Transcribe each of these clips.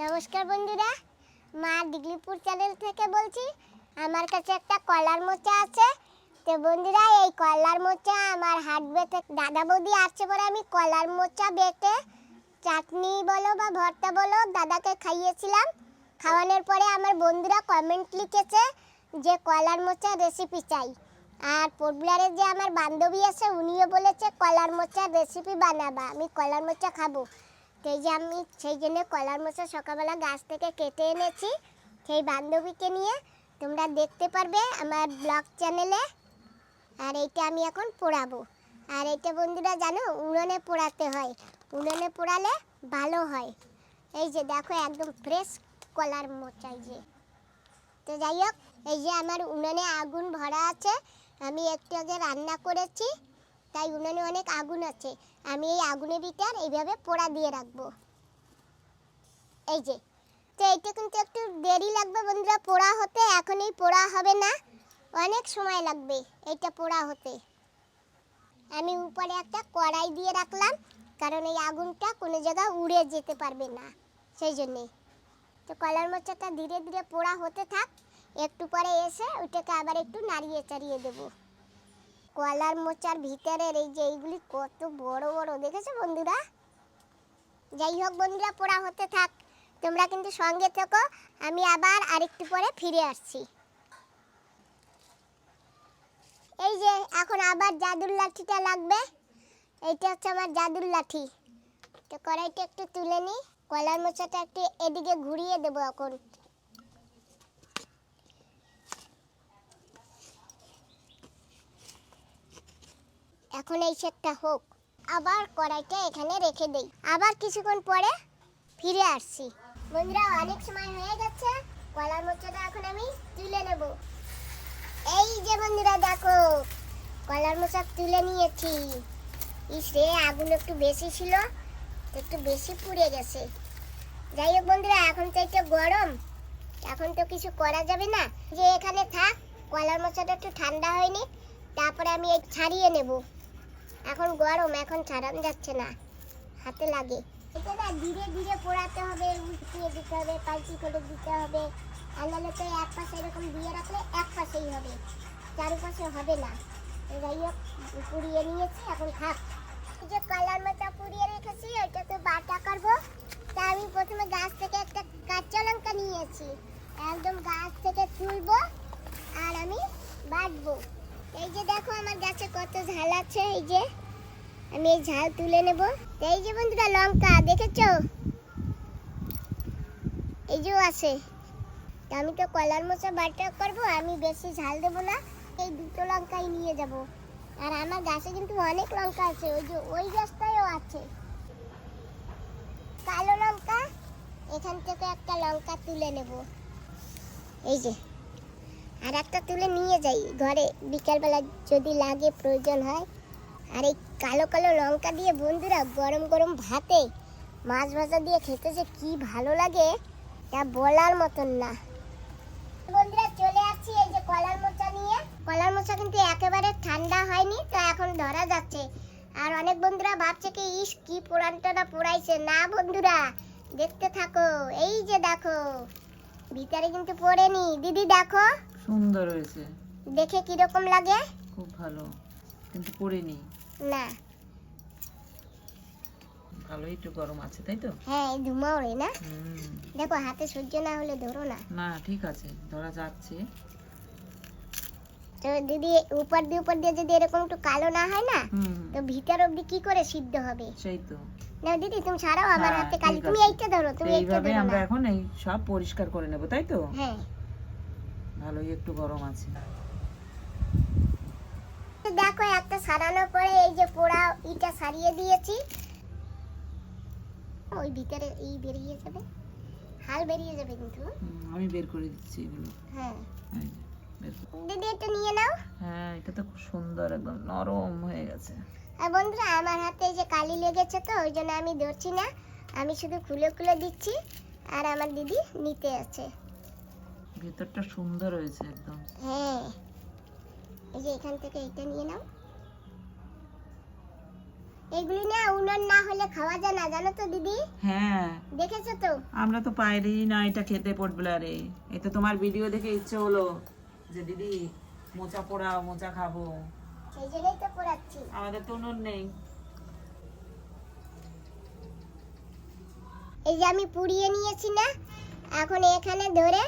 নমস্কার বন্ধুরা, মা ডিগলিপুর চ্যানেল থেকে বলছি, আমার কাছে একটা কলার মোচা আছে। তো বন্ধুরা, এই কলার মোচা আমার হাট বেটে দাদা বৌদি আসছে পরে আমি কলার মোচা বেটে চাটনি বলো বা ভর্তা বলো দাদাকে খাইয়েছিলাম। খাওয়ানোর পরে আমার বন্ধুরা কমেন্ট লিখেছে যে কলার মোচা রেসিপি চাই। আর পপুলারের যে আমার বান্ধবী আছে, উনিও বলেছে কলার মোচার রেসিপি বানাবা, আমি কলার মোচা খাব। সেই যে আমি সেই জন্য কলার মোচা সকালবেলা গাছ থেকে কেটে এনেছি, সেই বান্ধবীকে নিয়ে। তোমরা দেখতে পারবে আমার ব্লগ চ্যানেলে আর এইটা আমি এখন পোড়াবো। আর এইটা বন্ধুরা জানো, উনুনে পোড়াতে হয়। উনুনে পোড়ালে ভালো হয়। এই যে দেখো, একদম ফ্রেশ কলার মোচাই যে। তো যাই হোক, এই যে আমার উনুনে আগুন ভরা আছে। আমি একটু আগে রান্না করেছি। তাই উনানে অনেক আগুন আছে। আমি এই আগুনের ভিতর এইভাবে পোড়া দিয়ে রাখব। এই যে, তো এইটা কিন্তু একটু দেরি লাগবে বন্ধুরা, পোড়া হতে, এখনই পোড়া হবে না। অনেক সময় লাগবে এটা পোড়া হতে। আমি উপরে একটা কড়াই দিয়ে রাখলাম, কারণ এই আগুনটা কোনো জায়গায় উড়ে যেতে পারবে না, সেই জন্যে। তো কলার মোচাটা ধীরে ধীরে পোড়া হতে থাক, একটু পরে এসে ওটাকে আবার একটু নাড়িয়ে চাড়িয়ে দেবো। কলার মোচার ভিতরের এই যে এইগুলি কত বড় বড়, দেখেছ বন্ধুরা? যাই হোক বন্ধুরা, পোড়া হতে থাক। তোমরা কিন্তু সঙ্গে থেকো, আমি আবার আরেকটু পরে ফিরে আসছি। এই যে এখন আবার জাদুর লাঠিটা লাগবে। এইটা হচ্ছে আমার জাদুর লাঠি। তো কড়াইটা একটু তুলে নিই। কলার মোচাটা একটু এদিকে ঘুরিয়ে দেবো এখন। এখন এই সেটটা হোক। আবার কড়াইটা এখানে রেখে দেই। আবার কিছুক্ষণ পরে ফিরে আসছি। বন্ধুরা, অনেক সময় হয়ে গেছে। কলার মোচাটা এখন আমি তুলে নেব। এই যে বন্ধুরা, দেখো, কলার মোচা তুলে নিয়েছি। ইস রে, আগুন একটু বেশি ছিল একটু বেশি পুড়ে গেছে। যাই হোক বন্ধুরা, এখন তো একটু গরম। এখন তো কিছু করা যাবে না। যে এখানে থাক, কলার মোচাটা একটু ঠান্ডা হয়নি, তারপরে আমি ছাড়িয়ে নেব। এখন গরম, এখন ছাড়ানো যাচ্ছে না। হাতে লাগে। এটা না ধীরে ধীরে পোড়াতে হবে উল্টিয়ে দিতে হবে পাল্টি করে দিতে হবে। আর তো এক পাশে এরকম দিয়ে রাখলে এক পাশেই হবে। চারপাশে হবে না। যাই হোক, পুড়িয়ে নিয়েছি, এখন থাক এই যে কলার মতো পুড়িয়ে রেখেছি ওইটা তো বাটা করব। তা আমি প্রথমে গাছ থেকে একটা কাঁচা লঙ্কা নিয়েছি। একদম গাছ থেকে তুলবো, আর আমি বাটবো। এই যে দেখো, আমার গাছে কত ঝাল আছে, এই যে। আমি এই ঝাল তুলে নেব। এই যে বন্ধুরা, লঙ্কা, দেখেছ? এই যে আছে। আমি তো কলার মোচা বাটা করব, আমি বেশি ঝাল দেবো না। এই দুটো লঙ্কাই নিয়ে যাব। আর আমার গাছে কিন্তু অনেক লঙ্কা আছে, ওই যে ওই গাছটায়ও আছে। কালো লঙ্কা, এখান থেকে একটা লঙ্কা তুলে নেব। এই যে, আর একটা তুলে নিয়ে যাই ঘরে। বিকালবেলা যদি লাগে, প্রয়োজন হয়। আর এই কালো কালো লঙ্কা দিয়ে বন্ধুরা গরম গরম ভাতে মাছ ভাজা দিয়ে খেতে যে কি ভালো লাগে তা বলার মতন না। বন্ধুরা চলে আসছি এই যে কলার মোচা নিয়ে। কলার মোচা কিন্তু একেবারে ঠান্ডা হয়নি তো এখন ধরা যাচ্ছে। আর অনেক বন্ধুরা ভাবছে কি ইস কি পোড়ানটা পোড়াইছে। না বন্ধুরা দেখতে থাকো এই যে দেখো ভিতরে কিন্তু পড়েনি। দিদি দেখো সুন্দর হয়েছে। দেখে কীরকম লাগে? খুব ভালো কিন্তু পড়িনি। না। ভালো একটু গরম আছে তাই তো? হ্যাঁ এই ধুমা ওড়ে না? দেখো হাতে সহ্য না হলে ধরো না। না ঠিক আছে ধরা যাচ্ছে। তো দিদি উপর দিয়ে উপর দিয়ে যদি এরকম একটু কালো না হয় না তো ভিতর অবধি কি করে সিদ্ধ হবে? সেই তো। না দিদি তুমি ছাড়াও আমার হ্যাঁ, হাতে কালি। তুমি এইটা ধরো তুমি এইটা ধরো আমরা এখন এই সব পরিষ্কার করে নেব তাই তো? হ্যাঁ। ভালোই একটু গরম আছে। দেখো একটা সারানোর পরে এই যে পোড়া ইটা সারিয়ে দিয়েছি। ওই ভিতরে এই বেরিয়ে যাবে। হাল বেরিয়ে যাবে কিন্তু। আমি বের করে দিচ্ছি এগুলো। হ্যাঁ। দিদি একটু নিয়ে নাও। হ্যাঁ এটা তো খুব সুন্দর একদম নরম হয়ে গেছে। আর বন্ধুরা আমার হাতে যে কালি লেগেছে তো ওই জন্য আমি ধরছি না। আমি শুধু খুলে খুলে দিচ্ছি আর আমার দিদি নিতে আছে। ভেতরটা সুন্দর হয়েছে একদম। হ্যাঁ। এই যে এখান থেকে এটা নিয়ে নাও। এগুলি না উনুন না হলে খাওয়া যায় না জানো তো দিদি? হ্যাঁ। দেখেছ তো? আমরা তো পাইরি না এটা খেতে পটবলারে এই তো তোমার ভিডিও দেখে ইচ্ছে হলো যে দিদি মোচা পোড়াও মোচা খাব। সেই জন্যই তো পোড়াচ্ছি। আমাদের তো উনুন নেই। এই যে আমি পুড়িয়ে নিয়েছি না এখন এখানে ধরে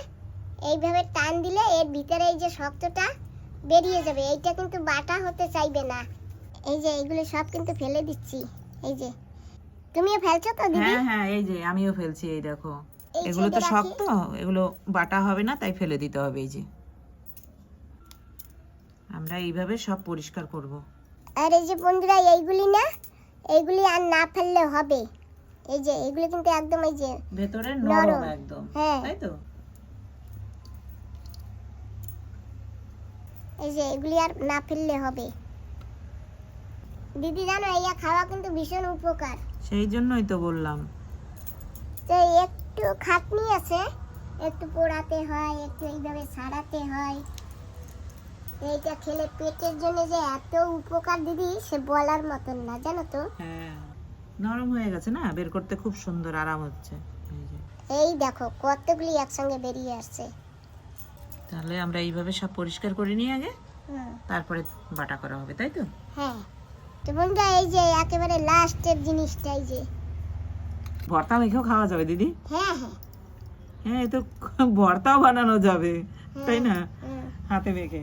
এইভাবে টান দিলে এর ভিতরে এই যে শক্তটা বেরিয়ে যাবে। এইটা কিন্তু বাটা হতে চাইবে না। এই যে এইগুলো সব কিন্তু ফেলে দিচ্ছি। এই যে। তুমিও ফেলছো তো দিদি? হ্যাঁ হ্যাঁ এই যে আমিও ফেলছি এই দেখো। এগুলো তো শক্ত এগুলো বাটা হবে না তাই ফেলে দিতে হবে এই যে। আমরা এইভাবে সব পরিষ্কার করব। আর এই যে বন্ধুরা এইগুলি না এইগুলি আর না ফেললে হবে। এই যে এগুলি কিন্তু একদম এই যে ভেতরে নরম। নরম একদম হ্যাঁ। তাই তো? এই যে এগুলি আর না ফেললে হবে। দিদি জানো এইয়া খাওয়া কিন্তু ভীষণ উপকার। সেই জন্যই তো বললাম। তো একটু খাটনি আছে একটু পোড়াতে হয় একটু এইভাবে সারাতে হয়। এইটা খেলে পেটের জন্য যে এত উপকার দিদি সে বলার মতন না জানো তো? হ্যাঁ। নরম হয়ে গেছে না? বের করতে খুব সুন্দর আরাম হচ্ছে। এই যে। এই দেখো কতগুলি একসঙ্গে বেরিয়ে আসছে। তাহলে আমরা এইভাবে সব পরিষ্কার করে নিই আগে। তারপরে বাটা করা হবে তাই তো? হ্যাঁ। তো বন্ধুরা এই যে একেবারে লাস্টের জিনিসটা এই যে। ভর্তা মেখেও খাওয়া যাবে দিদি? হ্যাঁ হ্যাঁ। হ্যাঁ তো ভর্তাও বানানো যাবে তাই না? হাতে মেখে।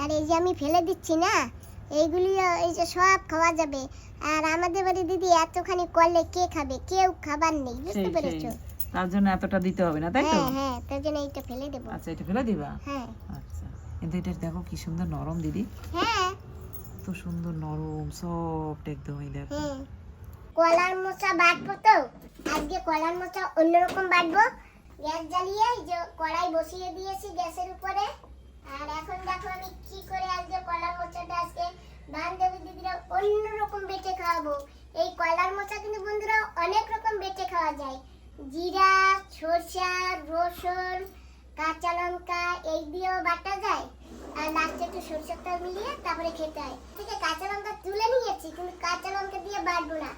আর এই যে আমি ফেলে দিচ্ছি না এইগুলি এই যে সব খাওয়া যাবে। আর আমাদের বাড়ি দিদি এতখানি করলে কে খাবে? কেউ খাবার নেই বুঝতে পেরেছ। তার জন্য এতটা দিতে হবে না তাই তো? হ্যাঁ হ্যাঁ তার জন্য এইটা ফেলে দেবো। আচ্ছা এটা ফেলে দিবা? হ্যাঁ। আচ্ছা কিন্তু এটা দেখো কি সুন্দর নরম দিদি। হ্যাঁ। তো সুন্দর নরম সফট একদম এই দেখো। কলার মোচা বাটবো তো? আজকে কলার মোচা অন্যরকম বাটবো। গ্যাস জ্বালিয়ে যে কড়াই বসিয়ে দিয়েছি গ্যাসের উপরে। আর এখন দেখো আমি কি করে আজকে কলার মোচাটা আজকে বান্ধবী দিদিরা অন্যরকম বেটে খাওয়াবো। এই কলার মোচা কিন্তু বন্ধুরা অনেক রকম বেটে খাওয়া যায়। জিরা সরষা রসুন কাঁচা লঙ্কা এই দিয়েও বাটা যায়। আর লাস্টে একটু সরষের তেল মিলিয়ে তারপরে খেতে হয়। ঠিক আছে কাঁচা লঙ্কা তুলে নিয়েছি কিন্তু কাঁচা লঙ্কা দিয়ে বাটবো না।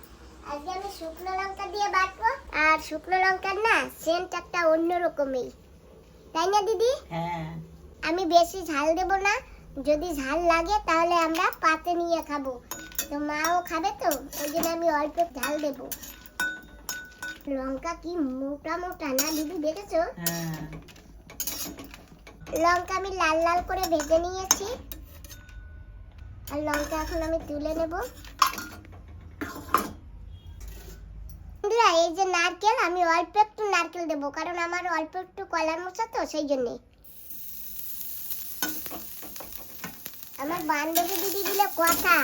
আজকে আমি শুকনো লঙ্কা দিয়ে বাটবো আর শুকনো লঙ্কার না সেন্ট একটা অন্য রকমই তাই না দিদি? হ্যাঁ। আমি বেশি ঝাল দেব না। যদি ঝাল লাগে তাহলে আমরা পাতে নিয়ে খাব। তো মাও খাবে তো ওই জন্য আমি অল্প ঝাল দেব। লঙ্কা কি মোটা মোটা না দিদি দেখেছ? হ্যাঁ। লঙ্কা আমি লাল লাল করে ভেজে নিয়েছি। আর লঙ্কা এখন আমি তুলে নেব। বন্ধুরা এই যে নারকেল আমি অল্প একটু নারকেল দেবো কারণ আমার অল্প একটু কলার মোচা তো সেই জন্যে। আমার বান্ধবী দিদি দিলে কথা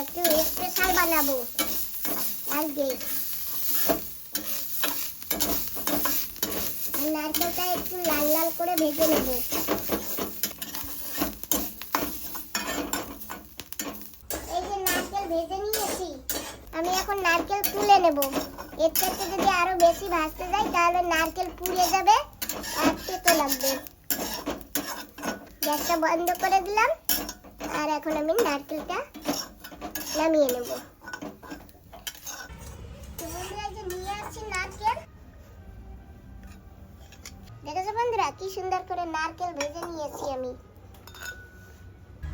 একটু স্পেশাল বানাবো। আজকে আর নারকেলটা একটু লাল লাল করে ভেজে নেব। এই যে নারকেল ভেজে নিয়েছি, আমি এখন নারকেল তুলে নেব। এর থেকে যদি আরও বেশি ভাজতে যাই, তাহলে নারকেল পুড়ে যাবে আর তেতো লাগবে। গ্যাসটা বন্ধ করে দিলাম, আর এখন আমি নারকেলটা নামিয়ে নেব। দেখেছ বন্ধুরা, কি সুন্দর করে নারকেল ভেজে নিয়েছি আমি।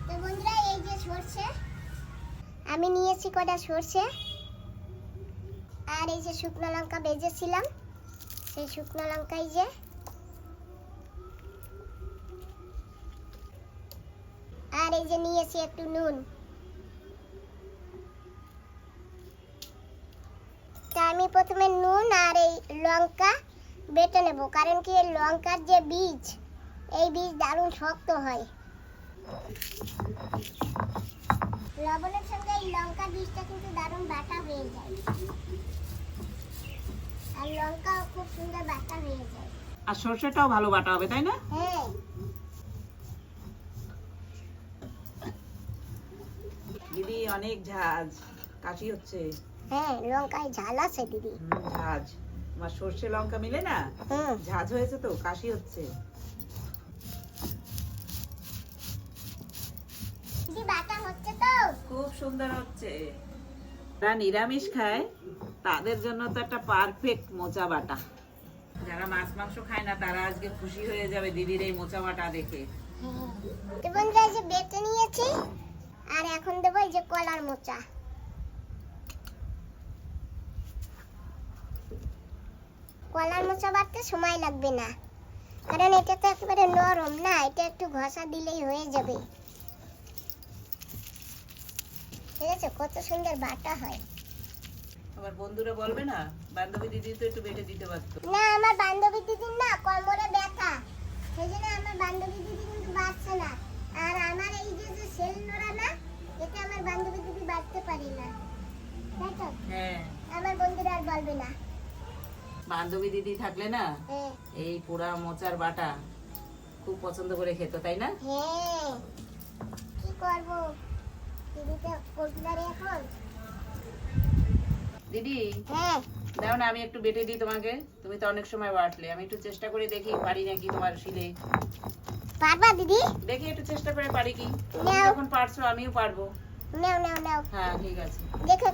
তো বন্ধুরা, এই যে সর্ষে, আমি নিয়েছি কটা সর্ষে, আর এই যে শুকনো লঙ্কা ভেজেছিলাম, সেই শুকনো লঙ্কা এই যে আর এই যে নিয়েছি একটু নুন। তা আমি প্রথমে নুন আর এই লঙ্কা বেটে নেব কারণ কি এই লঙ্কার যে বীজ এই বীজ দারুণ শক্ত হয়। লবণের সঙ্গে এই লঙ্কা বীজটা কিন্তু দারুণ বাটা হয়ে যায়। আর লঙ্কাও খুব সুন্দর বাটা হয়ে যায়। আর সর্ষেটাও ভালো বাটা হবে তাই না? হ্যাঁ। দিদি অনেক ঝাঁজ কাশি হচ্ছে। হ্যাঁ লঙ্কায় ঝাল আছে দিদি। ঝাঁজ। আমার সর্ষে লঙ্কা মিলে না? হুম ঝাঁজ হয়েছে তো কাশি হচ্ছে। দিদি বাটা হচ্ছে তো? খুব সুন্দর হচ্ছে। যারা নিরামিষ খায় তাদের জন্য তো একটা পারফেক্ট মোচা বাটা। যারা মাছ মাংস খায় না তারা আজকে খুশি হয়ে যাবে দিদির এই মোচা বাটা দেখে। তো বন্ধুরা যে বেটে নিয়েছি আর এখন দেবো এই যে কলার মোচা। কলার মোচা বাটতে সময় লাগবে না। কারণ এটা তো একেবারে নরম না এটা একটু ঘষা দিলেই হয়ে যাবে। ঠিক আছে কত সুন্দর বাটা হয়। আবার বন্ধুরা বলবে না বান্ধবী দিদি তো একটু বেটে দিতে পারতো। না আমার বান্ধবী দিদির না কোমরে ব্যথা। সেই জন্য আমার বান্ধবী দিদি কিন্তু বাঁচছে না। আর আমার এই যে যে সেল নোড়া না এটা আমার বান্ধবী দিদি বাঁচতে পারি না। তাই তো? হ্যাঁ। আমার বন্ধুরা আর বলবে না। বান্ধবী দিদি থাকলে না হ্যাঁ। এই পোড়া মোচার বাটা খুব পছন্দ করে খেত তাই না? হ্যাঁ। কি করব? দিদি এখন। দিদি হ্যাঁ। দাও না আমি একটু বেটে দিই তোমাকে। তুমি তো অনেক সময় বাটলে। আমি একটু চেষ্টা করে দেখি পারি নাকি তোমার শিলে? পারবা দিদি? দেখি একটু চেষ্টা করে পারি কি? তুমি যখন পারছ আমিও পারব। নাও নাও নাও। হ্যাঁ ঠিক আছে। দেখো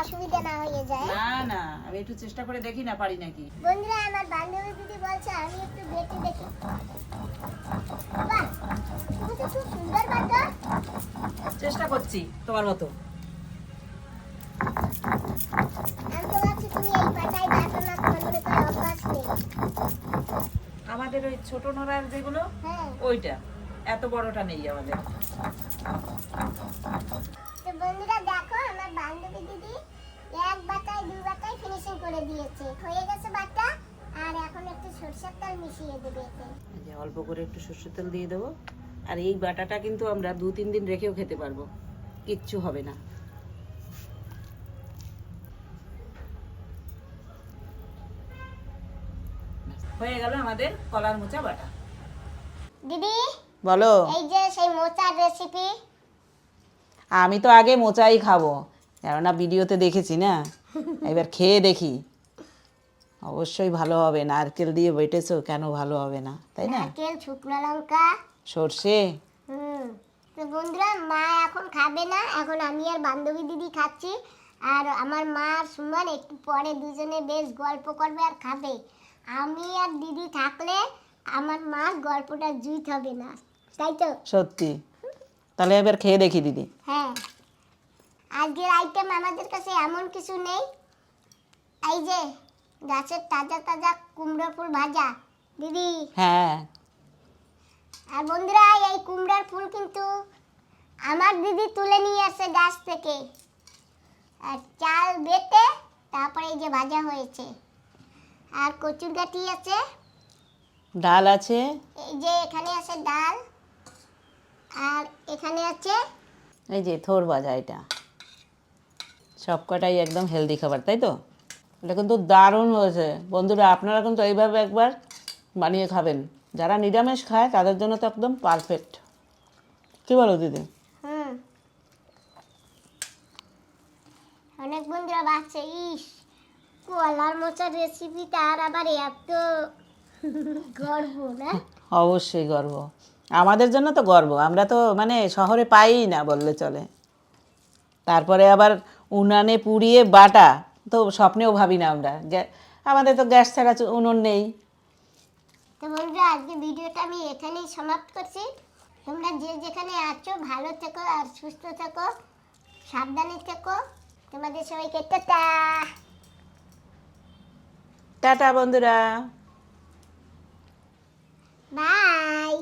অসুবিধা না হয়ে যায়। না না আমি একটু চেষ্টা করে দেখি না পারি নাকি। বন্ধুরা আমার বান্ধবী দিদি বলছে আমি একটু বেটে দেখি। বাহ তুমি তো খুব সুন্দর বাটা চেষ্টা করছি তোমার মতো। আমি তো ভাবছি তুমি এই বাটাই বাটো না তোমার মনে করে অভ্যাস নেই। আমাদের ওই ছোট নোড়ার যেগুলো হ্যাঁ। ওইটা এত বড়টা নেই আমাদের। করে দিয়েছে। হয়ে গেছে বাটা আর এখন একটু সরষের তেল মিশিয়ে দেবে এতে। অল্প করে একটু সর্ষের তেল দিয়ে দেবো। আর এই বাটাটা কিন্তু আমরা দু তিন দিন রেখেও খেতে পারব। কিচ্ছু হবে না। হয়ে গেল আমাদের কলার মোচা বাটা। দিদি বলো। এই যে সেই মোচার রেসিপি আমি তো আগে মোচাই খাব। কেননা ভিডিওতে দেখেছি না এবার খেয়ে দেখি। অবশ্যই ভালো হবে নারকেল দিয়ে বেটেছো কেন ভালো হবে না তাই না? নারকেল শুকনো লঙ্কা। সর্ষে। হুম তো বন্ধুরা মা এখন খাবে না এখন আমি আর বান্ধবী দিদি খাচ্ছি। আর আমার মা আর সুমন একটু পরে দুজনে বেশ গল্প করবে আর খাবে। আমি আর দিদি থাকলে আমার মা গল্পটা জুইত হবে না তাই তো? সত্যি। তাহলে এবার খেয়ে দেখি দিদি। হ্যাঁ। আজকের আইটেম আমাদের কাছে এমন কিছু নেই। এই যে গাছের তাজা তাজা কুমড়ো ফুল ভাজা দিদি। হ্যাঁ। আর বন্ধুরা এই কুমড়ার ফুল কিন্তু আমার দিদি তুলে নিয়ে আসে গাছ থেকে। আর চাল বেটে তারপরে এই যে ভাজা হয়েছে। আর কচুর গাঠি আছে। ডাল আছে। এই যে এখানে আছে ডাল। আর এখানে আছে এই যে থোর ভাজা এটা। সব কটাই একদম হেলদি খাবার তাই তো? এটা কিন্তু দারুণ হয়েছে। বন্ধুরা আপনারা কিন্তু এইভাবে একবার বানিয়ে খাবেন। যারা নিরামিষ খায় তাদের জন্য তো একদম পারফেক্ট কি বলো দিদি? অনেক বন্ধুরা ভাবছে ইস কলার মোচার রেসিপিটা আর আবার এত গর্ব না? অবশ্যই গর্ব। আমাদের জন্য তো গর্ব। আমরা তো মানে শহরে পাই না বললে চলে। তারপরে আবার উনানে পুড়িয়ে বাটা তো স্বপ্নেও ভাবি না আমরা। আমাদের তো গ্যাস ছাড়া উনুন নেই। তো বন্ধুরা আজকে ভিডিওটা আমি এখানেই সমাপ্ত করছি। তোমরা যে যেখানে আছো ভালো থেকো আর সুস্থ থেকো সাবধানে থেকো। তোমাদের সবাইকে টাটা। টাটা বন্ধুরা। বাই।